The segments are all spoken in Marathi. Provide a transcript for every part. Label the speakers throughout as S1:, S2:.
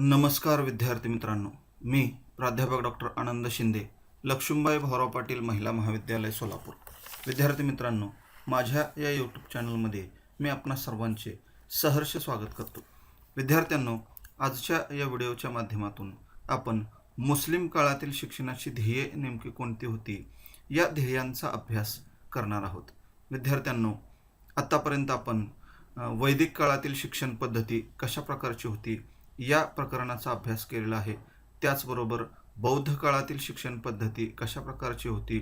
S1: नमस्कार विद्यार्थी मित्रांनो. मी प्राध्यापक डॉक्टर आनंद शिंदे लक्ष्मीबाई भाऊराव पाटील महिला महाविद्यालय सोलापूर. विद्यार्थी मित्रांनो माझ्या या यूट्यूब चॅनलमध्ये मी आपणा सर्वांचे सहर्ष स्वागत करतो. विद्यार्थ्यांनो आजच्या या व्हिडिओच्या माध्यमातून आपण मुस्लिम काळातील शिक्षणाची ध्येये नेमकी कोणती होती या ध्येयांचा अभ्यास करणार आहोत. विद्यार्थ्यांनो आत्तापर्यंत आपण वैदिक काळातील शिक्षण पद्धती कशा प्रकारची होती या प्रकरणाचा अभ्यास केलेला आहे. त्याचबरोबर बौद्ध काळातील शिक्षण पद्धती कशा प्रकारची होती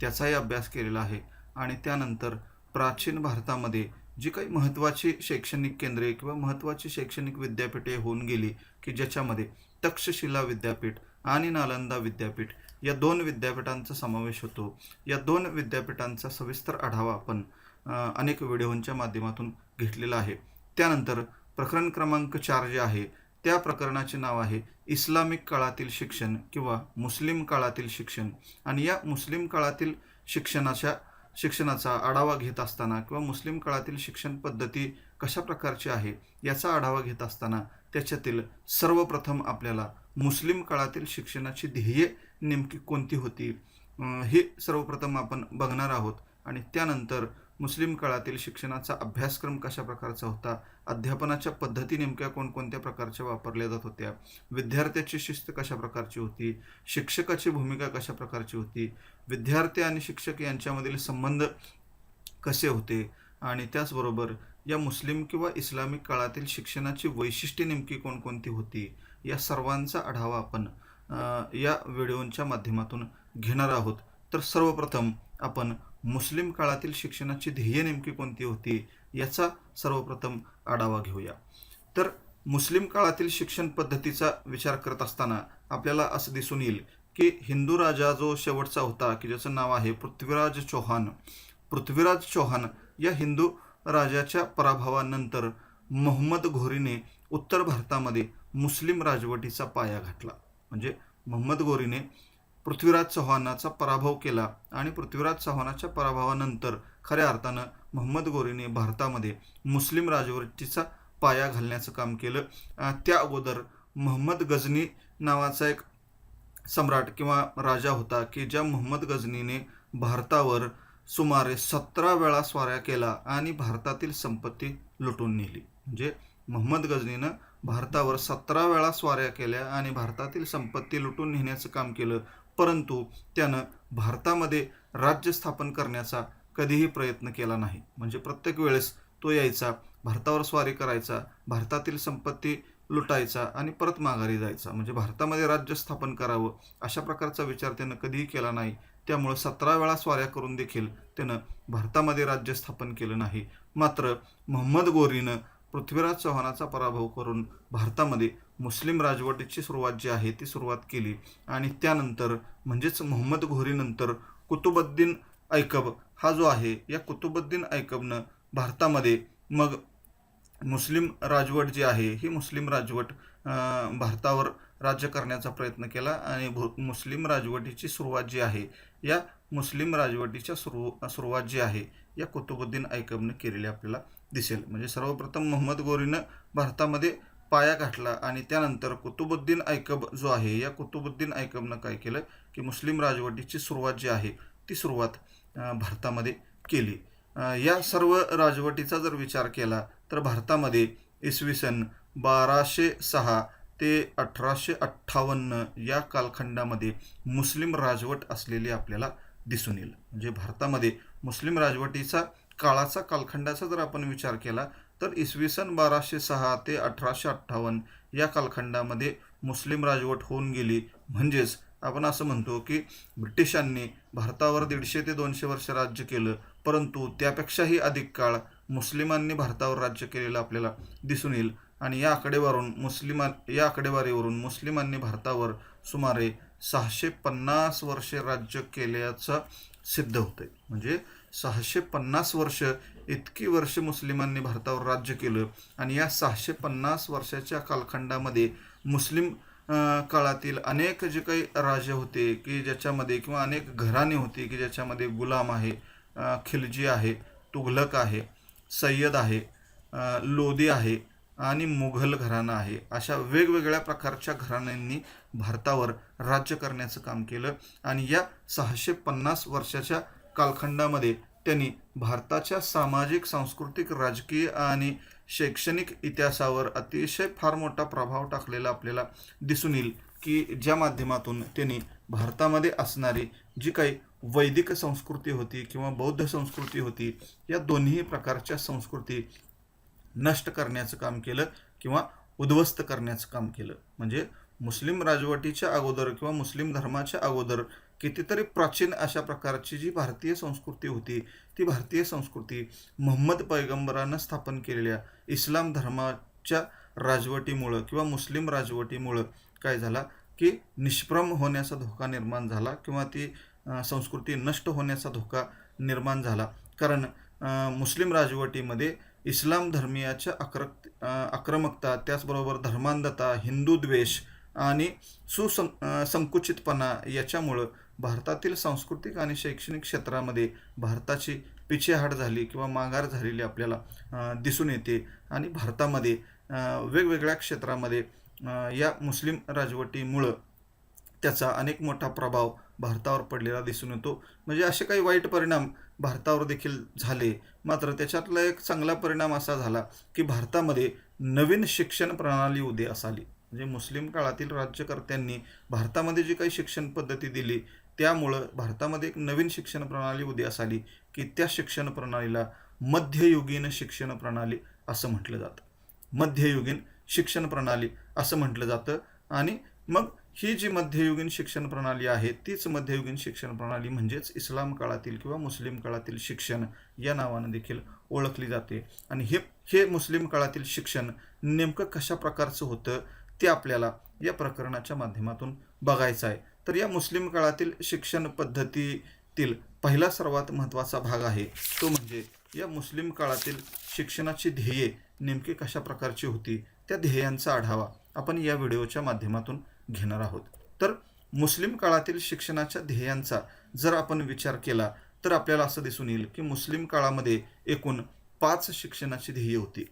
S1: त्याचाही अभ्यास केलेला आहे. आणि त्यानंतर प्राचीन भारतामध्ये जी काही महत्त्वाची शैक्षणिक केंद्रे किंवा महत्त्वाची शैक्षणिक विद्यापीठे होऊन गेली की ज्याच्यामध्ये तक्षशिला विद्यापीठ आणि नालंदा विद्यापीठ या दोन विद्यापीठांचा समावेश होतो. या दोन विद्यापीठांचा सविस्तर आढावा आपण अनेक व्हिडिओंच्या माध्यमातून घेतलेला आहे. त्यानंतर प्रकरण क्रमांक चार जे आहे त्या प्रकरणाचे नाव आहे इस्लामिक काळातील शिक्षण किंवा मुस्लिम काळातील शिक्षण. आणि या मुस्लिम काळातील शिक्षणाच्या शिक्षणाचा आढावा घेत असताना किंवा मुस्लिम काळातील शिक्षण पद्धती कशा प्रकारची आहे याचा आढावा घेत असताना त्याच्यातील सर्वप्रथम आपल्याला मुस्लिम काळातील शिक्षणाची ध्येये नेमकी कोणती होती? हे सर्वप्रथम आपण बघणार आहोत. आणि त्यानंतर मुस्लिम काळातील शिक्षणाचा अभ्यासक्रम कशा प्रकारचा होता? अध्यापनाच्या पद्धती नेमक्या कोणकोणत्या प्रकारच्या वापरल्या जात होत्या? विद्यार्थ्याची शिस्त कशा प्रकारची होती? शिक्षकाची भूमिका कशा प्रकारची होती? विद्यार्थी आणि शिक्षक यांच्यामधील संबंध कसे होते? आणि त्याचबरोबर या मुस्लिम किंवा इस्लामिक काळातील शिक्षणाची वैशिष्ट्ये नेमकी कोणकोणती होती? या सर्वांचा आढावा आपण या व्हिडिओच्या माध्यमातून घेणार आहोत. तर सर्वप्रथम आपण मुस्लिम काळातील शिक्षणाची ध्येय नेमकी कोणती होती याचा सर्वप्रथम आढावा घेऊया. तर मुस्लिम काळातील शिक्षण पद्धतीचा विचार करत असताना आपल्याला असं दिसून येईल की हिंदू राजा जो शेवटचा होता की ज्याचं नाव आहे पृथ्वीराज चौहान. पृथ्वीराज चौहान या हिंदू राजाच्या पराभवानंतर मोहम्मद घोरीने उत्तर भारतामध्ये मुस्लिम राजवटीचा पाया घातला. म्हणजे मोहम्मद घोरीने पृथ्वीराज चव्हाणाचा पराभव केला आणि पृथ्वीराज चव्हाणाच्या पराभवानंतर खऱ्या अर्थानं मोहम्मद गोरीने भारतामध्ये मुस्लिम राजवटीचा पाया घालण्याचं काम केलं. त्या अगोदर मोहम्मद गजनी नावाचा एक सम्राट किंवा राजा होता की ज्या मोहम्मद गजनीने भारतावर सुमारे सतरा वेळा स्वाऱ्या केला आणि भारतातील संपत्ती लुटून नेली. म्हणजे मोहम्मद गजनीनं भारतावर सतरा वेळा स्वाऱ्या केल्या आणि भारतातील संपत्ती लुटून नेण्याचं काम केलं. परंतु त्यानं भारतामध्ये राज्य स्थापन करण्याचा कधीही प्रयत्न केला नाही. म्हणजे प्रत्येक वेळेस तो यायचा भारतावर स्वारी करायचा भारतातील संपत्ती लुटायचा आणि परत माघारी जायचा. म्हणजे भारतामध्ये राज्य स्थापन करावं अशा प्रकारचा विचार त्यानं कधीही केला नाही. त्यामुळं सतरा वेळा स्वाऱ्या करून देखील त्यानं भारतामध्ये राज्य स्थापन केलं नाही. मात्र मोहम्मद गोरीनं पृथ्वीराज चव्हाणाचा पराभव करून भारतामध्ये मुस्लिम राजवटीची सुरुवात जी आहे ती सुरुवात केली. आणि त्यानंतर म्हणजेच मोहम्मद घोरीनंतर कुतुबुद्दीन ऐकब हा जो आहे या कुतुबुद्दीन ऐकबनं भारतामध्ये मग मुस्लिम राजवट जी आहे ही मुस्लिम राजवट भारतावर राज्य करण्याचा प्रयत्न केला आणि भू- मुस्लिम राजवटीची सुरुवात जी आहे या मुस्लिम राजवटीच्या सुरू सुरुवात जी आहे या कुतुबुद्दीन ऐकबनं केलेली आपल्याला दिसेल. म्हणजे सर्वप्रथम मोहम्मद गोरीनं भारतामध्ये पाया घातला आणि त्यानंतर कुतुबुद्दीन ऐकब जो आहे या कुतुबुद्दीन ऐकबनं काय केलं की मुस्लिम राजवटीची सुरुवात जी आहे ती सुरुवात भारतामध्ये केली. या सर्व राजवटीचा जर विचार केला तर भारतामध्ये इसवी सन बाराशे सहा ते अठराशे अठ्ठावन्न या कालखंडामध्ये मुस्लिम राजवट असलेली आपल्याला दिसून येईल. म्हणजे भारतामध्ये मुस्लिम राजवटीचा काळाचा कालखंडाचा जर आपण विचार केला तर इसवी सन बाराशे सहा ते अठराशे अठ्ठावन्न या कालखंडामध्ये मुस्लिम राजवट होऊन गेली. म्हणजेच आपण असं म्हणतो की ब्रिटिशांनी भारतावर दीडशे ते दोनशे वर्ष राज्य केलं परंतु त्यापेक्षाही अधिक काळ मुस्लिमांनी भारतावर राज्य केलेलं आपल्याला दिसून येईल. आणि या आकडेवारून मुस्लिमां या आकडेवारीवरून मुस्लिमांनी भारतावर सुमारे सहाशे पन्नास वर्षे राज्य केल्याचं सिद्ध होतंय. म्हणजे सहाशे पन्नास वर्ष इतकी वर्ष मुस्लिमांनी भारतावर राज्य केलं आणि या सहाशे पन्नास वर्षाच्या कालखंडामध्ये मुस्लिम काळातील अनेक जे काही राजे होते की ज्याच्यामध्ये किंवा अनेक घराणे होती की ज्याच्यामध्ये गुलाम आहे खिलजी आहे तुघलक आहे सय्यद आहे लोदी लोधी आहे आणि मुघल घराणं आहे. अशा वेगवेगळ्या प्रकारच्या घराण्यांनी भारतावर राज्य करण्याचं काम केलं आणि या सहाशे पन्नास वर्षाच्या कालखंडामध्ये त्यांनी भारताच्या सामाजिक सांस्कृतिक राजकीय आणि शैक्षणिक इतिहासावर अतिशय फार मोठा प्रभाव टाकलेला आपल्याला दिसून येईल की ज्या माध्यमातून त्यांनी भारतामध्ये असणारी जी काही वैदिक संस्कृती होती किंवा बौद्ध संस्कृती होती या दोन्ही प्रकारच्या संस्कृती नष्ट करण्याचं काम केलं किंवा उद्ध्वस्त करण्याचं काम केलं. म्हणजे मुस्लिम राजवटीच्या अगोदर किंवा मुस्लिम धर्माच्या अगोदर कितीतरी प्राचीन अशा प्रकारची जी भारतीय संस्कृती होती ती भारतीय संस्कृती मोहम्मद पैगंबरानं स्थापन केलेल्या इस्लाम धर्माच्या राजवटीमुळं किंवा मुस्लिम राजवटीमुळं काय झाला की निष्प्रम होण्याचा धोका निर्माण झाला किंवा ती संस्कृती नष्ट होण्याचा धोका निर्माण झाला. कारण मुस्लिम राजवटीमध्ये इस्लाम धर्मीयाच्या आक्र आक्रमकता त्याचबरोबर धर्मांधता हिंदू द्वेष आणि सुसं संकुचितपणा याच्यामुळं भारतातील सांस्कृतिक आणि शैक्षणिक क्षेत्रामध्ये भारताची पिछेहाट झाली किंवा माघार झालेली आपल्याला दिसून येते. आणि भारतामध्ये वेगवेगळ्या क्षेत्रामध्ये या मुस्लिम राजवटीमुळं त्याचा अनेक मोठा प्रभाव भारतावर पडलेला दिसून येतो. म्हणजे असे काही वाईट परिणाम भारतावर देखील झाले. मात्र त्याच्यातला एक चांगला परिणाम असा झाला की भारतामध्ये नवीन शिक्षण प्रणाली उदयास आली म्हणजे मुस्लिम काळातील राज्यकर्त्यांनी भारतामध्ये जी काही शिक्षण पद्धती दिली त्यामुळं भारतामध्ये एक नवीन शिक्षण प्रणाली उदयास आली की त्या शिक्षण प्रणालीला मध्ययुगीन शिक्षण प्रणाली असं म्हटलं जातं. मध्ययुगीन शिक्षण प्रणाली असं म्हटलं जातं आणि मग ही जी मध्ययुगीन शिक्षण प्रणाली आहे तीच मध्ययुगीन शिक्षण प्रणाली म्हणजेच इस्लाम काळातील किंवा मुस्लिम काळातील शिक्षण या नावानं देखील ओळखली जाते. आणि हे हे मुस्लिम काळातील शिक्षण नेमकं कशा प्रकारचं होतं ते आपल्याला या प्रकरणाच्या माध्यमातून बघायचं आहे. तर या मुस्लिम काळातील शिक्षण पद्धतीतील पहिला सर्वात महत्त्वाचा भाग आहे तो म्हणजे या मुस्लिम काळातील शिक्षणाची ध्येये नेमकी कशा प्रकारची होती त्या ध्येयांचा आढावा आपण या व्हिडिओच्या माध्यमातून घेणार आहोत. तर मुस्लिम काळातील शिक्षणाच्या ध्येयांचा जर आपण विचार केला तर आपल्याला असं दिसून येईल की मुस्लिम काळामध्ये एकूण पाच शिक्षणाची ध्येय होती.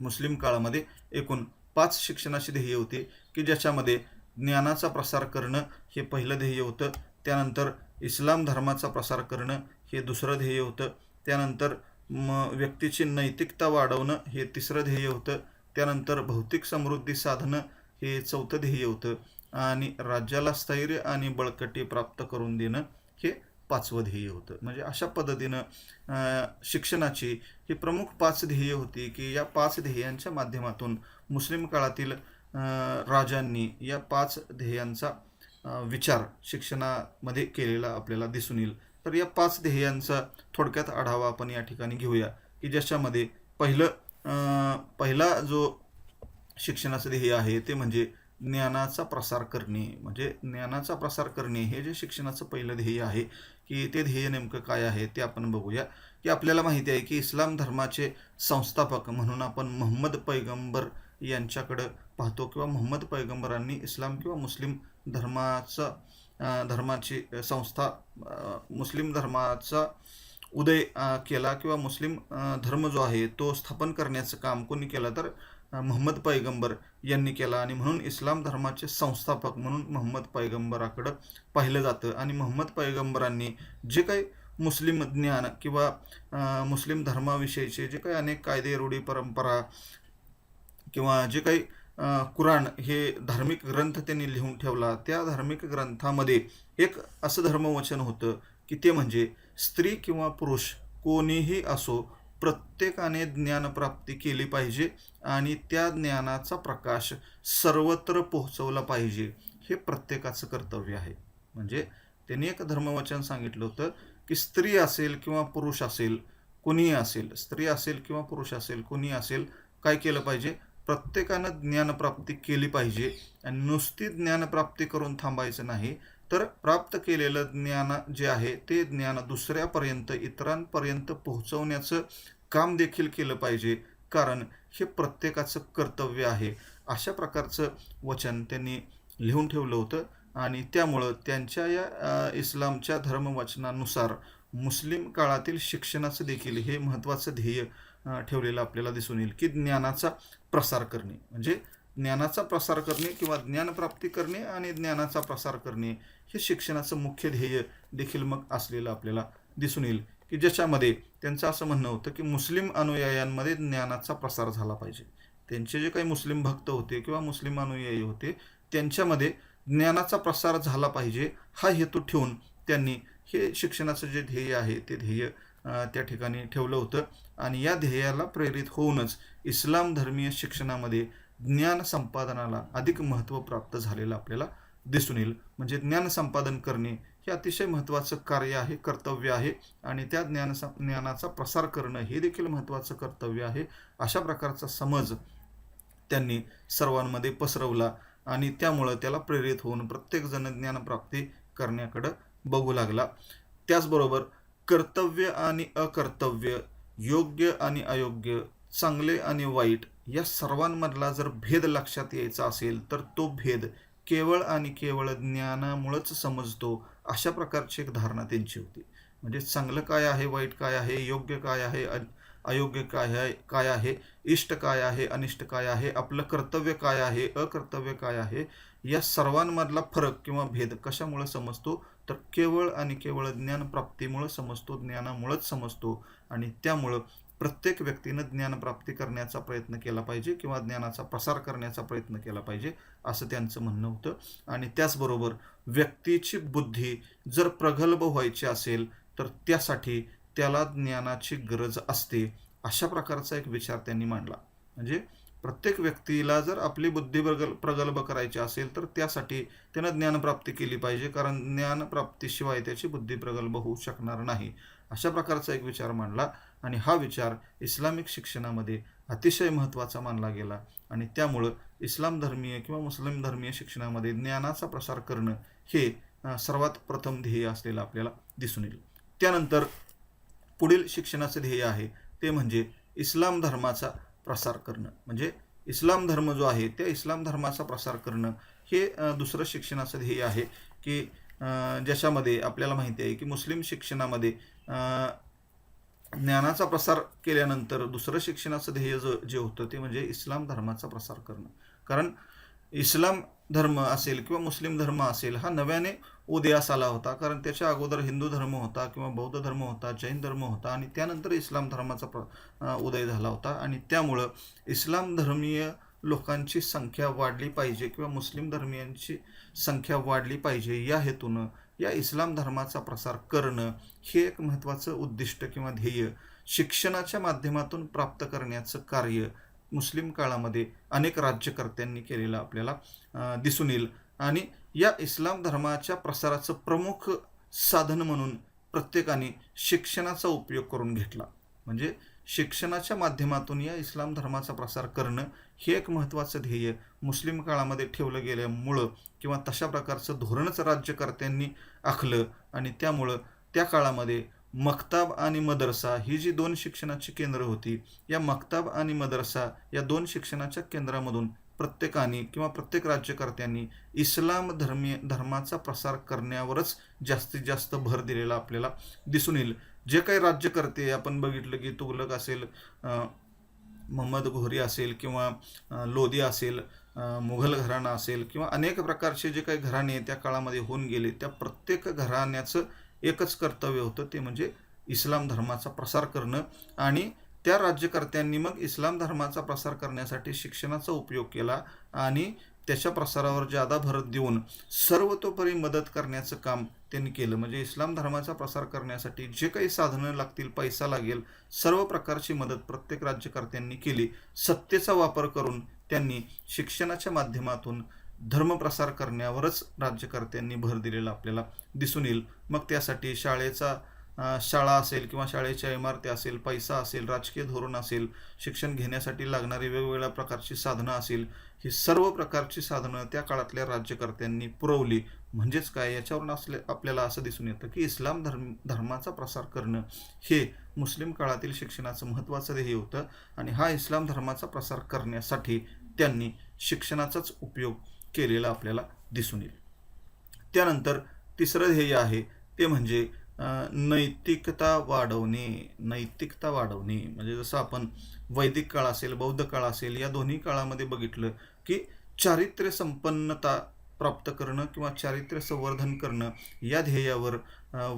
S1: मुस्लिम काळामध्ये एकूण पाच शिक्षणाची ध्येय होती की ज्याच्यामध्ये ज्ञानाचा प्रसार करणं हे पहिलं ध्येय होतं त्यानंतर इस्लाम धर्माचा प्रसार करणं हे दुसरं ध्येय होतं त्यानंतर म व्यक्तीची नैतिकता वाढवणं हे तिसरं ध्येय होतं त्यानंतर भौतिक समृद्धी साधणं हे चौथं ध्येय होतं. आणि राज्याला स्थैर्य आणि बळकटी प्राप्त करून देणं हे पाचवं ध्येय होतं. म्हणजे अशा पद्धतीनं शिक्षणाची ही प्रमुख पाच ध्येय होती की या पाच ध्येयांच्या माध्यमातून मुस्लिम काळातील राजांनी या पाच ध्येयांचा विचार शिक्षणामध्ये केलेला आपल्याला दिसून येईल. तर या पाच ध्येयांचा थोडक्यात आढावा आपण या ठिकाणी घेऊया की ज्याच्यामध्ये पहिलं पहिला जो शिक्षणाचं ध्येय आहे ते म्हणजे ज्ञानाचा प्रसार करणे. म्हणजे ज्ञानाचा प्रसार करणे हे जे शिक्षणाचं पहिलं ध्येय आहे की ते ध्येय नेमकं काय आहे ते आपण बघूया. की आपल्याला माहिती आहे की इस्लाम धर्माचे संस्थापक म्हणून आपण मोहम्मद पैगंबर यांच्याकडं पाहतो किंवा मोहम्मद पैगंबरांनी इस्लाम किंवा मुस्लिम धर्माचा धर्माची संस्था मुस्लिम धर्माचा उदय केला किंवा मुस्लिम धर्म जो आहे तो स्थापन करण्याचं काम कोणी केलं तर मोहम्मद पैगंबर यांनी केला आणि म्हणून इस्लाम धर्माचे संस्थापक म्हणून मोहम्मद पैगंबराकडं पाहिलं जातं. आणि मोहम्मद पैगंबरांनी जे काही मुस्लिम ज्ञान किंवा मुस्लिम धर्माविषयीचे जे काही अनेक कायदे रूढी परंपरा किंवा जे काही कुराण हे धार्मिक ग्रंथ त्यांनी लिहून ठेवला त्या धार्मिक ग्रंथामध्ये एक असं धर्मवचन होतं की ते म्हणजे स्त्री किंवा पुरुष कोणीही असो प्रत्येकाने ज्ञानप्राप्ती केली पाहिजे आणि त्या ज्ञानाचा प्रकाश सर्वत्र पोहोचवला पाहिजे हे प्रत्येकाचं कर्तव्य आहे. म्हणजे त्यांनी एक धर्मवचन सांगितलं होतं की स्त्री असेल किंवा पुरुष असेल कुणी असेल स्त्री असेल किंवा पुरुष असेल कुणी असेल काय केलं पाहिजे? प्रत्येकानं ज्ञानप्राप्ती केली पाहिजे आणि नुसती ज्ञानप्राप्ती करून थांबायचं नाही तर प्राप्त केलेलं ज्ञान जे आहे ते ज्ञान दुसऱ्यापर्यंत इतरांपर्यंत पोहोचवण्याचं काम देखील केलं पाहिजे. कारण हे प्रत्येकाचं कर्तव्य आहे. अशा प्रकारचं वचन त्यांनी लिहून ठेवलं होतं आणि त्यामुळं त्यांच्या या इस्लामच्या धर्मवचनानुसार मुस्लिम काळातील शिक्षणाचं देखील हे महत्त्वाचं ध्येय ठेवलेलं आपल्याला दिसून येईल की ज्ञानाचा प्रसार करणे. म्हणजे ज्ञानाचा प्रसार करणे किंवा ज्ञानप्राप्ती करणे आणि ज्ञानाचा प्रसार करणे हे शिक्षणाचं मुख्य ध्येय देखील मग असलेलं आपल्याला दिसून येईल. की ज्याच्यामध्ये त्यांचं असं म्हणणं होतं की मुस्लिम अनुयायांमध्ये ज्ञानाचा प्रसार झाला पाहिजे. त्यांचे जे काही मुस्लिम भक्त होते किंवा मुस्लिम अनुयायी होते त्यांच्यामध्ये ज्ञानाचा प्रसार झाला पाहिजे हा हेतू ठेवून त्यांनी हे शिक्षणाचं जे ध्येय आहे ते ध्येय त्या ठिकाणी ठेवलं होतं. आणि या ध्येयाला प्रेरित होऊनच इस्लाम धर्मीय शिक्षणामध्ये ज्ञान संपादनाला अधिक महत्त्व प्राप्त झालेलं आपल्याला दिसून येईल. म्हणजे ज्ञान संपादन करणे हे अतिशय महत्त्वाचं कार्य आहे कर्तव्य आहे आणि त्या ज्ञान ज्ञानाचा प्रसार करणं हे देखील महत्त्वाचं कर्तव्य आहे. अशा प्रकारचा समज त्यांनी सर्वांमध्ये पसरवला आणि त्यामुळं त्याला प्रेरित होऊन प्रत्येकजण ज्ञानप्राप्ती करण्याकडं बघू लागला. त्याचबरोबर कर्तव्य आणि अकर्तव्य योग्य आणि अयोग्य चांगले आणि वाईट या सर्वांमधला जर भेद लक्षात यायचा असेल तर तो भेद केवळ आणि केवळ ज्ञानामुळंच समजतो अशा प्रकारची एक धारणा त्यांची होती. म्हणजे चांगलं काय आहे वाईट काय आहे योग्य काय आहे अयोग्य काय आहे काय आहे इष्ट काय आहे अनिष्ट काय आहे आपलं कर्तव्य काय आहे अकर्तव्य काय आहे या सर्वांमधला फरक किंवा भेद कशामुळं समजतो तर केवळ आणि केवळ ज्ञानप्राप्तीमुळं समजतो ज्ञानामुळंच समजतो. आणि त्यामुळं प्रत्येक व्यक्तीनं ज्ञानप्राप्ती करण्याचा प्रयत्न केला पाहिजे किंवा ज्ञानाचा प्रसार करण्याचा प्रयत्न केला पाहिजे असं त्यांचं म्हणणं होतं. आणि त्याचबरोबर व्यक्तीची बुद्धी जर प्रगल्भ व्हायची असेल तर त्यासाठी त्याला ज्ञानाची गरज असते अशा प्रकारचा एक विचार त्यांनी मांडला. म्हणजे प्रत्येक व्यक्तीला जर आपली बुद्धी प्रगल प्रगल्भ करायची असेल तर त्यासाठी त्यानं ज्ञानप्राप्ती केली पाहिजे कारण ज्ञानप्राप्तीशिवाय त्याची बुद्धी प्रगल्भ होऊ शकणार नाही. अशा प्रकारचा एक विचार मांडला आणि हा विचार इस्लामिक शिक्षणामध्ये अतिशय महत्त्वाचा मानला गेला आणि त्यामुळं इस्लाम धर्मीय किंवा मुस्लिम धर्मीय शिक्षणामध्ये ज्ञानाचा प्रसार करणं हे सर्वात प्रथम ध्येय असलेलं आपल्याला दिसून येईल. त्यानंतर पुढील शिक्षणाचं ध्येय आहे ते म्हणजे इस्लाम धर्माचा प्रसार करणं. म्हणजे इस्लाम धर्म जो आहे त्या इस्लाम धर्माचा प्रसार करणं हे दुसरं शिक्षणाचं ध्येय आहे की ज्याच्यामध्ये आपल्याला माहिती आहे की मुस्लिम शिक्षणामध्ये ज्ञानाचा प्रसार केल्यानंतर दुसरं शिक्षणाचं ध्येय ज जे होतं ते म्हणजे इस्लाम धर्माचा प्रसार करणं. कारण इस्लाम धर्म असेल किंवा मुस्लिम धर्म असेल हा नव्याने उदयास आला होता. कारण त्याच्या अगोदर हिंदू धर्म होता किंवा बौद्ध धर्म होता जैन धर्म होता आणि त्यानंतर इस्लाम धर्माचा प्र उदय झाला होता. आणि त्यामुळं इस्लाम धर्मीय लोकांची संख्या वाढली पाहिजे किंवा मुस्लिम धर्मियांची संख्या वाढली पाहिजे या हेतूनं या इस्लाम धर्माचा प्रसार करणं हे एक महत्त्वाचं उद्दिष्ट किंवा ध्येय शिक्षणाच्या माध्यमातून प्राप्त करण्याचं कार्य मुस्लिम काळामध्ये अनेक राज्यकर्त्यांनी केलेलं आपल्याला दिसून येईल. आणि या इस्लाम धर्माच्या प्रसाराचं प्रमुख साधन म्हणून प्रत्येकाने शिक्षणाचा उपयोग करून घेतला. म्हणजे शिक्षणाच्या माध्यमातून या इस्लाम धर्माचा प्रसार करणं हे एक महत्त्वाचं ध्येय. मुस्लिम काळामध्ये ठेवलं गेल्यामुळं किंवा तशा प्रकारचं धोरणच राज्यकर्त्यांनी आखलं आणि त्यामुळं त्या काळामध्ये मक्ताब आणि मदरसा ही जी दोन शिक्षणाची केंद्र होती या मक्ताब आणि मदरसा या दोन शिक्षणाच्या केंद्रामधून प्रत्येकाने किंवा प्रत्येक राज्यकर्त्यांनी इस्लाम धर्मीय धर्माचा प्रसार करण्यावरच जास्तीत जास्त भर दिलेला आपल्याला दिसून येईल. जे काही राज्यकर्ते आपण बघितलं की तुगलक असेल मोहम्मद घोरी असेल किंवा लोधी असेल मुघल घराणा असेल किंवा अनेक प्रकारचे जे काही घराणे त्या काळामध्ये होऊन गेले त्या प्रत्येक घराण्याचं एकच कर्तव्य होतं ते म्हणजे इस्लाम धर्माचा प्रसार करणं आणि त्या राज्यकर्त्यांनी मग इस्लाम धर्माचा प्रसार करण्यासाठी शिक्षणाचा उपयोग केला आणि त्याच्या प्रसारावर जादा भर देऊन सर्वतोपरी मदत करण्याचं काम त्यांनी केलं. म्हणजे इस्लाम धर्माचा प्रसार करण्यासाठी जे काही साधनं लागतील पैसा लागेल सर्व प्रकारची मदत प्रत्येक राज्यकर्त्यांनी केली. सत्तेचा वापर करून त्यांनी शिक्षणाच्या माध्यमातून धर्मप्रसार करण्यावरच राज्यकर्त्यांनी भर दिलेला आपल्याला दिसून येईल. मग त्यासाठी शाळेचा शाळा असेल किंवा शाळेच्या इमारती असेल पैसा असेल राजकीय धोरण असेल शिक्षण घेण्यासाठी लागणारी वेगवेगळ्या प्रकारची साधनं असेल ही सर्व प्रकारची साधनं त्या काळातल्या राज्यकर्त्यांनी पुरवली. म्हणजेच काय? याच्यावरून असले आपल्याला असं दिसून येतं की इस्लाम धर्म धर्माचा प्रसार करणं हे मुस्लिम काळातील शिक्षणाचं महत्त्वाचं ध्येय होतं आणि हा इस्लाम धर्माचा प्रसार करण्यासाठी त्यांनी शिक्षणाचाच उपयोग केलेला आपल्याला दिसून येईल. त्यानंतर तिसरं ध्येय आहे ते म्हणजे नैतिकता वाढवणे नैतिकता वाढवणे. म्हणजे जसं आपण वैदिक काळ असेल बौद्ध काळ असेल या दोन्ही काळामध्ये बघितलं की चारित्र्य संपन्नता प्राप्त करणं किंवा चारित्र्य संवर्धन करणं या ध्येयावर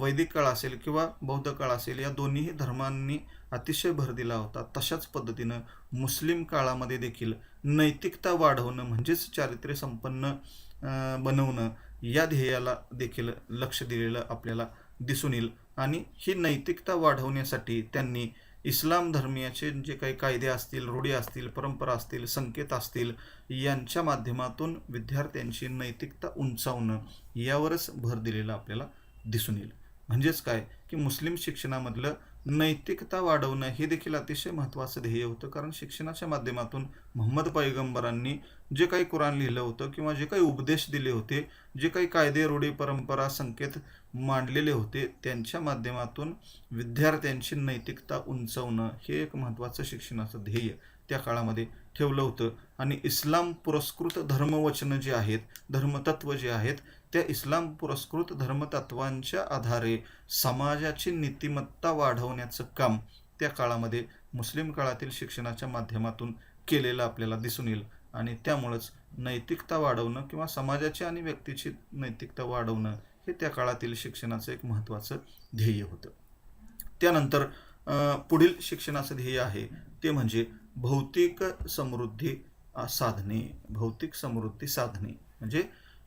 S1: वैदिक काळ असेल किंवा बौद्ध काळ असेल या दोन्ही धर्मांनी अतिशय भर दिला होता. तशाच पद्धतीनं मुस्लिम काळामध्ये देखील नैतिकता वाढवणं म्हणजेच चारित्र्य संपन्न बनवणं या ध्येयाला देखील लक्ष दिलेलं आपल्याला दिसून येईल. आणि ही नैतिकता वाढवण्यासाठी त्यांनी इस्लाम धर्मीयाचे जे काही कायदे असतील रूढी असतील परंपरा असतील संकेत असतील यांच्या माध्यमातून विद्यार्थ्यांची नैतिकता उंचावणं यावरच भर दिलेला आपल्याला दिसून येईल. म्हणजेच काय? की मुस्लिम शिक्षणामधलं नैतिकता वाढवणं हे देखील अतिशय महत्त्वाचं ध्येय होतं. कारण शिक्षणाच्या माध्यमातून मोहम्मद पैगंबरांनी जे काही कुराण लिहिलं होतं किंवा जे काही उपदेश दिले होते जे काही कायदे रूढी परंपरा संकेत मांडलेले होते त्यांच्या माध्यमातून विद्यार्थ्यांची नैतिकता उंचवणं हे एक महत्त्वाचं शिक्षणाचं ध्येय त्या काळामध्ये ठेवलं होतं. आणि इस्लाम पुरस्कृत धर्मवचनं जे आहेत धर्मतत्व जे आहेत त्या इस्लाम पुरस्कृत धर्मतत्वांच्या आधारे समाजाची नीतिमत्ता वाढवण्याचं काम त्या काळामध्ये मुस्लिम काळातील शिक्षणाच्या माध्यमातून केलेलं आपल्याला दिसून येईल. आणि त्यामुळंच नैतिकता वाढवणं किंवा समाजाची आणि व्यक्तीची नैतिकता वाढवणं हे त्या काळातील शिक्षणाचं एक महत्त्वाचं ध्येय होतं. त्यानंतर पुढील शिक्षणाचं ध्येय आहे ते म्हणजे भौतिक समृद्धी साधने भौतिक समृद्धी साधने. म्हणजे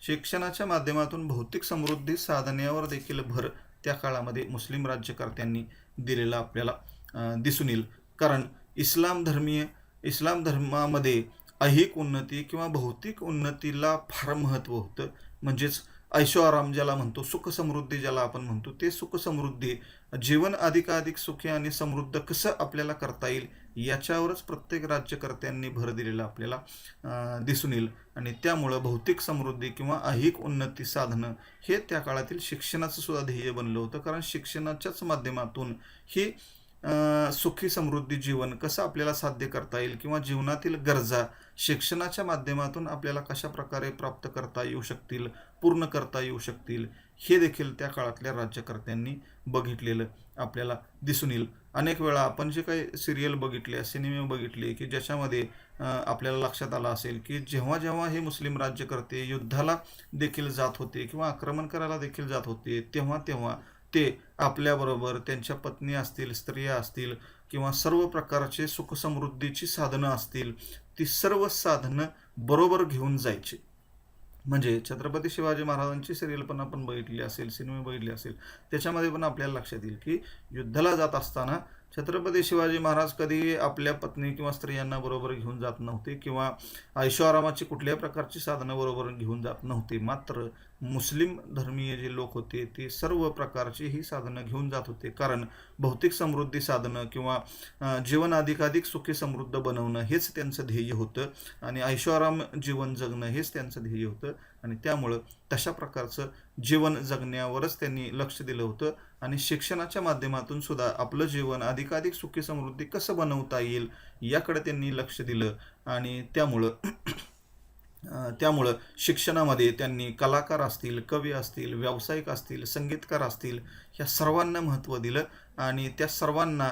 S1: शिक्षणाच्या माध्यमातून भौतिक समृद्धी साधण्यावर देखील भर त्या काळामध्ये मुस्लिम राज्यकर्त्यांनी दिलेला आपल्याला दिसून येईल. कारण इस्लाम धर्मीय इस्लाम धर्मामध्ये ऐहिक उन्नती किंवा भौतिक उन्नतीला फार महत्त्व होतं. म्हणजेच ऐशो ज्याला म्हणतो सुख समृद्धी ज्याला आपण म्हणतो ते सुख समृद्धी जीवन अधिकाधिक सुखी आणि समृद्ध कसं आपल्याला करता येईल याच्यावरच प्रत्येक राज्यकर्त्यांनी भर दिलेला आपल्याला दिसून येईल. आणि त्यामुळं भौतिक समृद्धी किंवा ऐहिक उन्नती साधणं हे त्या काळातील शिक्षणाचं सुद्धा ध्येय बनलं होतं. कारण शिक्षणाच्याच माध्यमातून ही सुखी समृद्धी जीवन कसं आपल्याला साध्य करता येईल किंवा जीवनातील गरजा शिक्षणाच्या माध्यमातून आपल्याला कशा प्रकारे प्राप्त करता येऊ शकतील पूर्ण करता येऊ शकतील हे देखील त्या काळातल्या राज्यकर्त्यांनी बघितलेलं आपल्याला दिसून येईल. अनेक वेळा आपण जे काही सिरियल बघितले सिनेमे बघितले की ज्याच्यामध्ये आपल्याला लक्षात आलं असेल की जेव्हा जेव्हा हे मुस्लिम राज्यकर्ते युद्धाला देखील जात होते किंवा आक्रमण करायला देखील जात होते तेव्हा तेव्हा ते आपल्याबरोबर त्यांच्या पत्नी असतील स्त्रिया असतील किंवा सर्व प्रकारचे सुखसमृद्धीची साधनं असतील ती सर्व साधनं बरोबर घेऊन जायची. म्हणजे छत्रपती शिवाजी महाराजांची सिरियल पण आपण बघितली असेल सिनेमे बघितले असेल त्याच्यामध्ये पण आपल्याला लक्षात येईल की युद्धाला जात असताना छत्रपती शिवाजी महाराज कधी आपल्या पत्नी किंवा स्त्रियांना बरोबर घेऊन जात नव्हते किंवा ऐशोआरामाची कुठल्याही प्रकारची साधनं बरोबर घेऊन जात नव्हते. मात्र मुस्लिम धर्मीय जे लोक होते ते सर्व प्रकारची ही साधनं घेऊन जात होते. कारण भौतिक समृद्धी साधनं किंवा जीवन अधिकाधिक सुखी समृद्ध बनवणं हेच त्यांचं ध्येय होतं आणि ऐशोआराम जीवन जगणं हेच त्यांचं ध्येय होतं. आणि त्यामुळं तशा प्रकारचं जीवन जगण्यावरच त्यांनी लक्ष दिलं होतं. आणि शिक्षणाच्या माध्यमातून सुद्धा आपलं जीवन अधिकाधिक सुखी समृद्धी कसं बनवता येईल याकडे त्यांनी लक्ष दिलं. आणि त्यामुळं त्यामुळं शिक्षणामध्ये त्यांनी कलाकार असतील कवी असतील व्यावसायिक असतील संगीतकार असतील ह्या सर्वांना महत्त्व दिलं. आणि त्या सर्वांना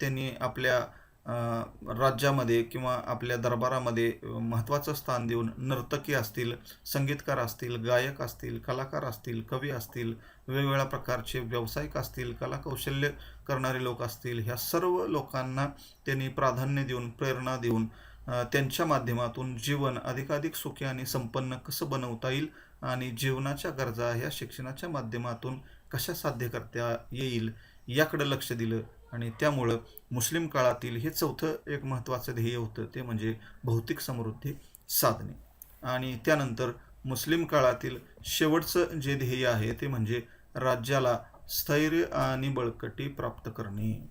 S1: त्यांनी आपल्या राज्यामध्ये किंवा आपल्या दरबारामध्ये महत्त्वाचं स्थान देऊन नर्तकी असतील संगीतकार असतील गायक असतील कलाकार असतील कवी असतील वेगवेगळ्या प्रकारचे व्यावसायिक असतील कलाकौशल्य करणारे लोक असतील ह्या सर्व लोकांना त्यांनी प्राधान्य देऊन प्रेरणा देऊन त्यांच्या माध्यमातून जीवन अधिकाधिक सुखी आणि संपन्न कसं बनवता येईल आणि जीवनाच्या गरजा ह्या शिक्षणाच्या माध्यमातून कशा साध्य करता येईल याकडे लक्ष दिलं. आणि त्यामुळं मुस्लिम काळातील हे चौथं एक महत्त्वाचं ध्येय होतं ते म्हणजे भौतिक समृद्धी साधणे. आणि त्यानंतर मुस्लिम काळातील शेवटचं जे ध्येय आहे ते म्हणजे राज्याला स्थैर्य आणि बळकटी प्राप्त करणे.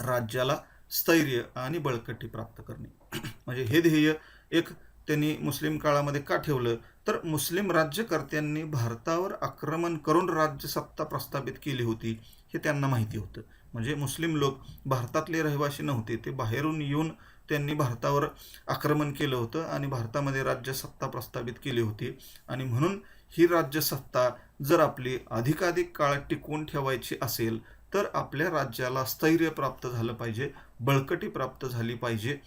S1: राज्याला स्थैर्य आणि बळकटी प्राप्त करणे. म्हणजे हे ध्येय एक त्यांनी मुस्लिम काळामध्ये का ठेवलं? तर मुस्लिम राज्यकर्त्यांनी भारतावर आक्रमण करून राज्यसत्ता प्रस्थापित केली होती हे त्यांना माहिती होतं. म्हणजे मुस्लिम लोक भारतातले रहिवासी नव्हते ते बाहेरून येऊन त्यांनी भारतावर आक्रमण केलं होतं आणि भारतामध्ये राज्यसत्ता प्रस्थापित केली होती. आणि म्हणून ही राज्यसत्ता जर आपली अधिकाधिक काळ टिकवून ठेवायची असेल तर आपल्या राज्याला स्थैर्य प्राप्त झालं पाहिजे बळकटी प्राप्त झाली पाहिजे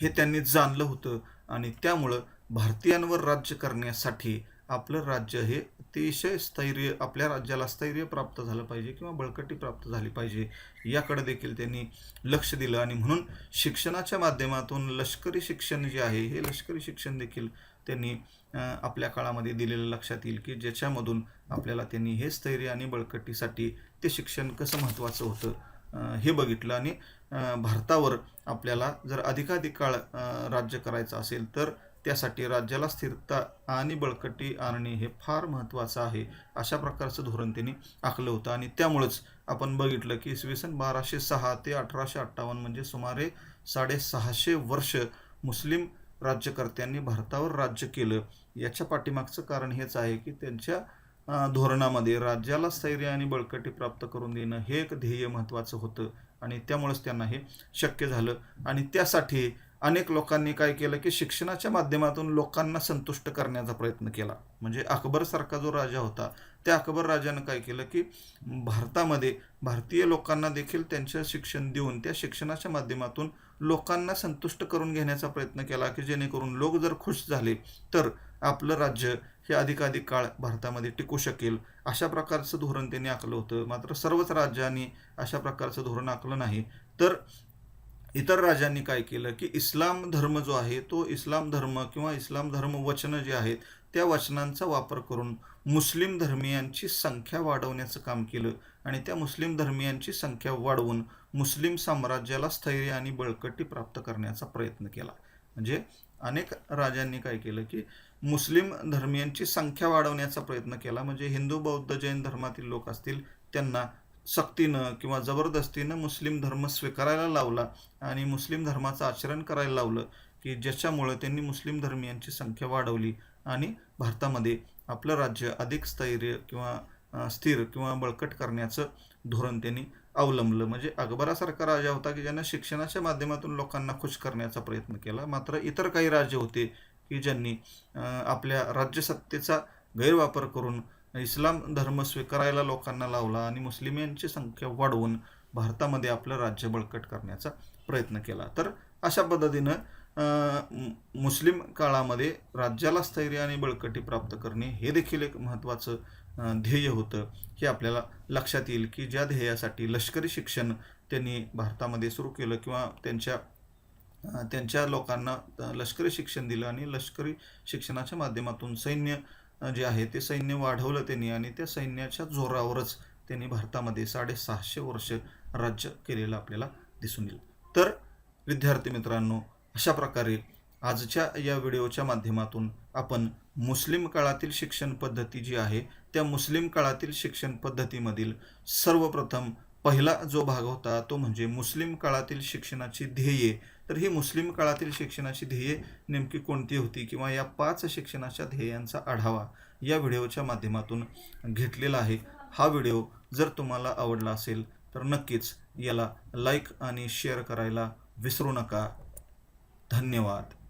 S1: हे त्यांनी जाणलं होतं. आणि त्यामुळं भारतीयांवर राज्य करण्यासाठी आपलं राज्य हे अतिशय स्थैर्य आपल्या राज्याला स्थैर्य प्राप्त झालं पाहिजे किंवा बळकटी प्राप्त झाली पाहिजे याकडे देखील त्यांनी लक्ष दिलं. आणि म्हणून शिक्षणाच्या माध्यमातून लष्करी शिक्षण जे आहे हे लष्करी शिक्षण देखील त्यांनी आपल्या काळामध्ये दिलेलं लक्षात येईल की ज्याच्यामधून आपल्याला त्यांनी हे स्थैर्य आणि बळकटीसाठी ते शिक्षण कसं महत्त्वाचं होतं हे बघितलं. आणि भारतावर आपल्याला जर अधिकाधिक काळ राज्य करायचं असेल तर त्यासाठी राज्याला स्थिरता आणि बळकटी आणणे हे फार महत्त्वाचं आहे अशा प्रकारचं धोरण त्यांनी आखलं होतं. आणि त्यामुळंच आपण बघितलं की इसवी सन बाराशे सहा ते अठराशे अठ्ठावन्न म्हणजे सुमारे साडेसहाशे वर्ष मुस्लिम राज्यकर्त्यांनी भारतावर राज्य केलं. याच्या पाठीमागचं कारण हेच आहे की त्यांच्या धोरणामध्ये राज्याला स्थैर्य आणि बळकटी प्राप्त करून देणं हे एक ध्येय महत्त्वाचं होतं. आणि त्यामुळेच त्यांना हे शक्य झालं. आणि त्यासाठी अनेक लोकांनी काय केलं की शिक्षणाच्या माध्यमातून लोकांना संतुष्ट करण्याचा प्रयत्न केला. म्हणजे अकबरसारखा जो राजा होता त्या अकबर राजानं काय केलं की भारतामध्ये भारतीय लोकांना देखील त्यांचं शिक्षण देऊन त्या शिक्षणाच्या माध्यमातून लोकांना संतुष्ट करून घेण्याचा प्रयत्न केला की जेणेकरून लोक जर खुश झाले तर आपलं राज्य हे अधिकाधिक काळ भारतामध्ये टिकू शकेल. अशा प्रकारचं धोरण त्यांनी आखलं होतं. मात्र सर्वच राज्यांनी अशा प्रकारचं धोरण आखलं नाही. तर इतर राजांनी काय केलं की इस्लाम धर्म जो आहे तो इस्लाम धर्म किंवा इस्लाम धर्म वचनं जे आहेत त्या वचनांचा वापर करून मुस्लिम धर्मियांची संख्या वाढवण्याचं काम केलं आणि त्या मुस्लिम धर्मियांची संख्या वाढवून मुस्लिम साम्राज्याला स्थैर्य आणि बळकटी प्राप्त करण्याचा प्रयत्न केला. म्हणजे अनेक राजांनी काय केलं की मुस्लिम धर्मियांची संख्या वाढवण्याचा प्रयत्न केला. म्हणजे हिंदू बौद्ध जैन धर्मातील लोक असतील त्यांना सक्तीनं किंवा जबरदस्तीनं मुस्लिम धर्म स्वीकारायला लावला आणि मुस्लिम धर्माचं आचरण करायला लावलं की ज्याच्यामुळं त्यांनी मुस्लिम धर्मियांची संख्या वाढवली आणि भारतामध्ये आपलं राज्य अधिक स्थैर्य किंवा स्थिर किंवा बळकट करण्याचं धोरण त्यांनी अवलंबलं. म्हणजे अकबरासारखा राजा होता की ज्यांना शिक्षणाच्या माध्यमातून लोकांना खुश करण्याचा प्रयत्न केला. मात्र इतर काही राजे होते की ज्यांनी आपल्या राज्यसत्तेचा गैरवापर करून इस्लाम धर्म स्वीकारायला लोकांना लावला आणि मुस्लिमांची संख्या वाढवून भारतामध्ये आपलं राज्य बळकट करण्याचा प्रयत्न केला. तर अशा पद्धतीनं मुस्लिम काळामध्ये राज्याला स्थैर्य आणि बळकटी प्राप्त करणे हे देखील एक महत्त्वाचं ध्येय होतं हे आपल्याला लक्षात येईल की ज्या ध्येयासाठी लष्करी शिक्षण त्यांनी भारतामध्ये सुरू केलं किंवा त्यांच्या त्यांच्या लोकांना लष्करी शिक्षण दिलं आणि लष्करी शिक्षणाच्या माध्यमातून सैन्य जे आहे ते सैन्य वाढवलं त्यांनी आणि त्या सैन्याच्या जोरावरच त्यांनी भारतामध्ये साडेसहाशे वर्ष राज्य केलेलं आपल्याला दिसून येईल. तर विद्यार्थी मित्रांनो अशा प्रकारे आजच्या या व्हिडिओच्या माध्यमातून आपण मुस्लिम काळातील शिक्षण पद्धती जी आहे त्या मुस्लिम काळातील शिक्षण पद्धतीमधील सर्वप्रथम पहिला जो भाग होता तो म्हणजे मुस्लिम काळातील शिक्षणाची ध्येये तर ही मुस्लिम काळातील शिक्षणाची ध्येये नेमकी कोणती होती किंवा या पाच शिक्षणाच्या ध्येयांचा आढावा या व्हिडिओच्या माध्यमातून घेतलेला आहे. हा व्हिडिओ जर तुम्हाला आवडला असेल तर नक्कीच याला लाईक आणि शेअर करायला विसरू नका. धन्यवाद.